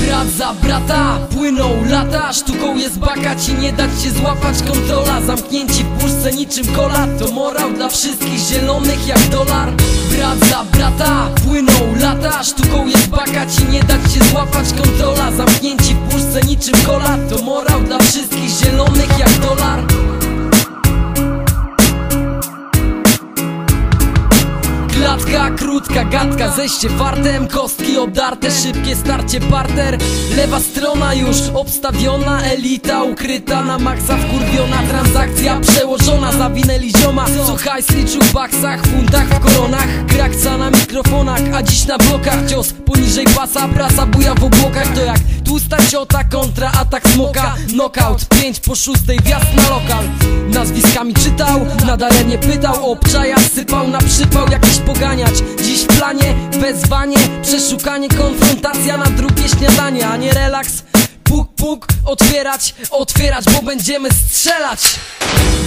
Brat za brata, płyną lata Sztuką jest bakać i nie dać się złapać. Kontrola, zamknięci niczym kola To morał dla wszystkich zielonych jak dolar. Brat za brata, płyną lata Sztuką jest bakać i nie dać się złapać. Kontrola, zamknięci w puszce niczym kola To morał dla wszystkich zielonych Klatka, krótka gadka, zejście fartem Kostki obdarte, szybkie starcie parter. Lewa strona już obstawiona Elita ukryta na maksa wkurwiona Transakcja przełożona, zawinęli zioma. Słuchaj, sliczu w baksach, funtach, w koronach. Krakca na mikrofonach, a dziś na blokach. Cios poniżej pasa, prasa buja w obłokach. To jak tłusta ciota kontra atak smoka. Knockout, 5 po szóstej, wjazd na lokal. Nazwiskami czytał, na daremnie pytał Obczaja sypał na przypał jakiś poganiać. Dziś w planie wezwanie, przeszukanie Konfrontacja na drugie śniadanie A nie relaks, puk puk Otwierać, otwierać, bo będziemy strzelać.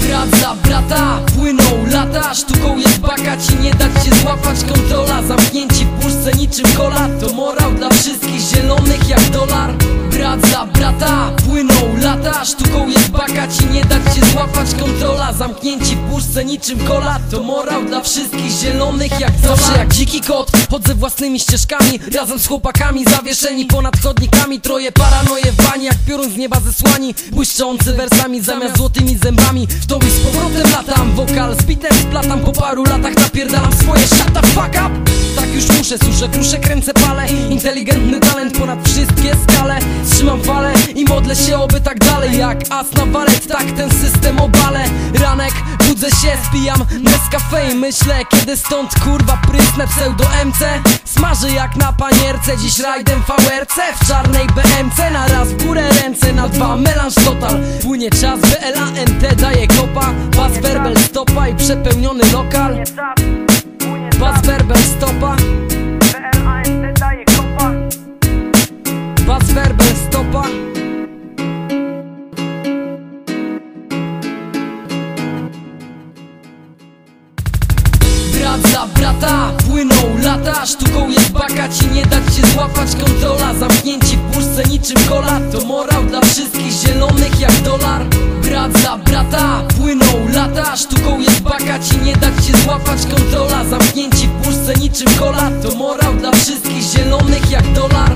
Brat za brata, płyną lata Sztuką jest bakać i nie dać się złapać. Kontrola, zamknięci w puszce niczym kola To morał dla wszystkich zielonych jak dolar. Brat za brata, płyną lata Sztuką jest złapać Kontrola, zamknięci w puszce niczym kola. To morał dla wszystkich zielonych jak Zawsze jak dziki kot, chodzę własnymi ścieżkami Razem z chłopakami zawieszeni ponad chodnikami. Troje paranoje w bani jak piorun z nieba zesłani. Błyszczący wersami zamiast złotymi zębami. W tobie z powrotem latam, wokal z bitem splatam Po paru latach napierdalam swoje shut the fuck up. Tak już muszę, suszę, kruszę, kręcę palę Inteligentny talent ponad wszystkie skale. Trzymam falę i modlę się oby tak dalej. Jak as na walet, tak ten system obalę Ranek, budzę się, spijam Nescafe i myślę Kiedy stąd kurwa prysnę pseudo MC Smaży jak na panierce, dziś rajdem VRC W czarnej BMC, na raz w górę ręce Na dwa melanż total, płynie czas BLANT daje kopa. Bas werbel stopa i przepełniony lokal Brat za brata, płyną lata Sztuką jest bakać i nie dać się złapać. Kontrola, zamknięci w puszce niczym kola To morał dla wszystkich zielonych jak dolar. Brat za brata, płyną lata Sztuką jest bakać i nie dać się złapać. Kontrola, zamknięci w puszce niczym kola To morał dla wszystkich zielonych jak dolar